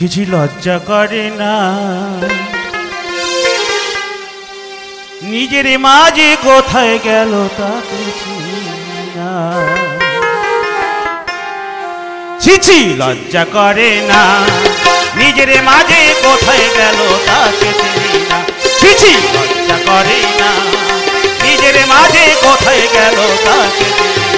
কিছু লজ্জা করে না। নিজের মাঝে কোথায় গেল তাকে না। ছিছি লজ্জা করে না। নিজের মাঝে কোথায় গেল তাকে না। ছিছি লজ্জা করে না। নিজের মাঝে কোথায় গেল চিনি না।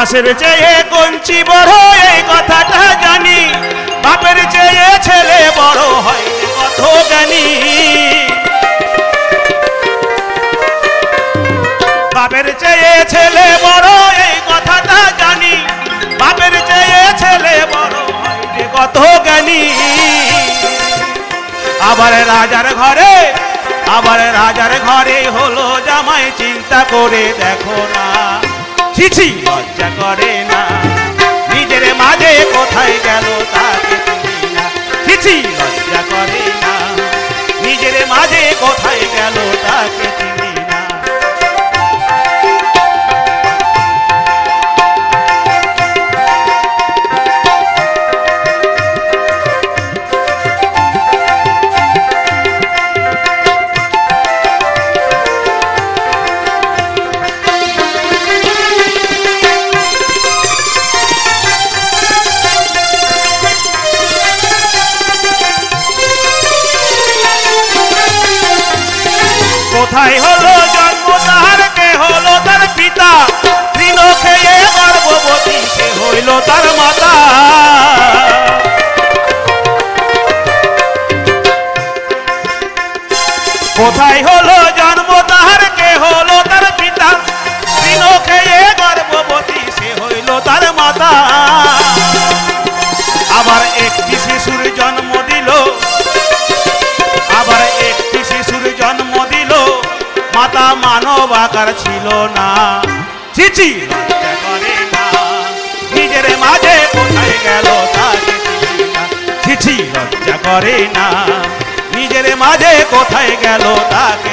বাসের চেয়ে কঞ্চি বড়, এই কথাটা জানি। বাপের চেয়ে ছেলে বড় হয় কত জানি। বাপের চেয়ে ছেলে বড়, এই কথাটা জানি। বাপের চেয়ে ছেলে বড় হয় কত জ্ঞানী আবার রাজার ঘরে, আবার রাজার ঘরে হলো জামাই, চিন্তা করে দেখো না। ছিছি লজ্জা করে না। নিজের মাঝে কোথায় গেল তাকে চিঠি। ছিছি লজ্জা করে না। নিজের মাঝে কোথায় গেল তাকে চিনি কোথায় হলো জন্ম? তাহার কে হলো তার পিতা? তৃণ খেয়ে গর্ভবতী, সে হইল তার মাতা। কোথায় হলো জন্ম? তাহার কে হলো তার পিতা? তৃণ গর্ভবতী, সে হইল তার মাতা। আবার একটি শিশুর জন্ম মানব আকার ছিল না। চিচি নিজের মাঝে কোথায় গেল চিচি লজ্জা করে না। নিজের মাঝে কোথায় গেল তাকে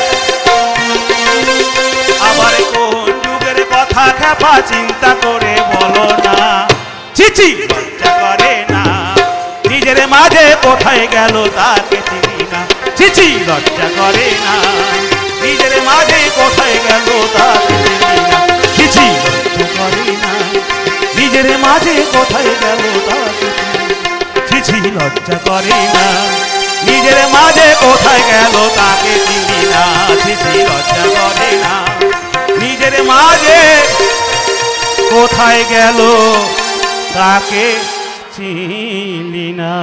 আবার কোন যুগের কথা খেপা চিন্তা করে বলো না। চিচি করে না। নিজের মাঝে কোথায় গেল তাকে চিনি না। চিচি লজ্জা করে না। নিজের মাঝে কোথায় গেল তাকে চিনি না। চিচি লজ্জা করে না। নিজের মাঝে কোথায় গেল তাকে চিনি না। ছিছি লজ্জা করে না। নিজের মাঝে কোথায় গেল তাকে চিনি না, চিঠি লজ্জা করে না। নিজের মাঝে কোথায় গেল তাকে চিনি না।